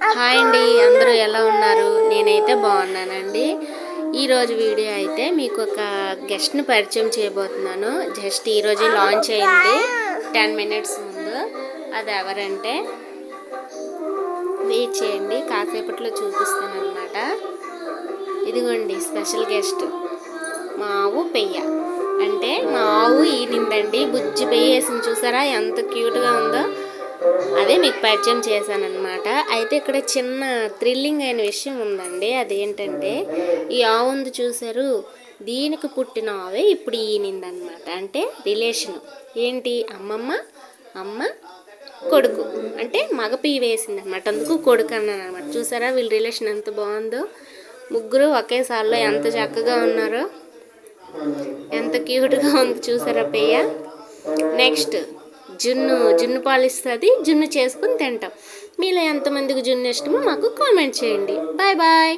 Hi అండి అందరూ ఎలా ఉన్నారు? నేనైతే బాగున్నానండి. ఈరోజు వీడియో అయితే మీకు ఒక గెస్ట్ని పరిచయం చేయబోతున్నాను. జస్ట్ ఈరోజు లాంచ్ అయింది. టెన్ మినిట్స్ ముందు. అది ఎవరంటే వెయిట్ చేయండి కాసేపట్లో చూపిస్తాను అనమాట ఇదిగోండి స్పెషల్ గెస్ట్. మా ఆవు పెయ్య. అంటే మా ఆవు ఈనిందండి. బుజ్జి పెయ్య వేసింది చూసారా? ఎంత క్యూట్గా ఉందో. అదే మీకు పరిచయం చేశాను అనమాట అయితే ఇక్కడ చిన్న థ్రిల్లింగ్ అయిన విషయం ఉందండి. అదేంటంటే ఈ ఆవు ఉంది చూసారు దీనికి పుట్టిన ఆవే ఇప్పుడు ఈనిందనమాట అంటే రిలేషన్ ఏంటి? అమ్మమ్మ అమ్మ కొడుకు. అంటే మగ వేసింది అనమాట అందుకు కొడుకు అన్నాను అనమాట చూసారా వీళ్ళ రిలేషన్ ఎంత బాగుందో? ముగ్గురు ఒకేసారిలో ఎంత చక్కగా ఉన్నారో ఎంత క్యూట్గా ఉంది చూసారా పెయ్య నెక్స్ట్ జున్ను జున్ను పాలు ఇస్తుంది జున్ను చేసుకుని తింటాం. మీలో ఎంతమందికి జున్ను ఇష్టమో మాకు కామెంట్ చేయండి. Bye bye.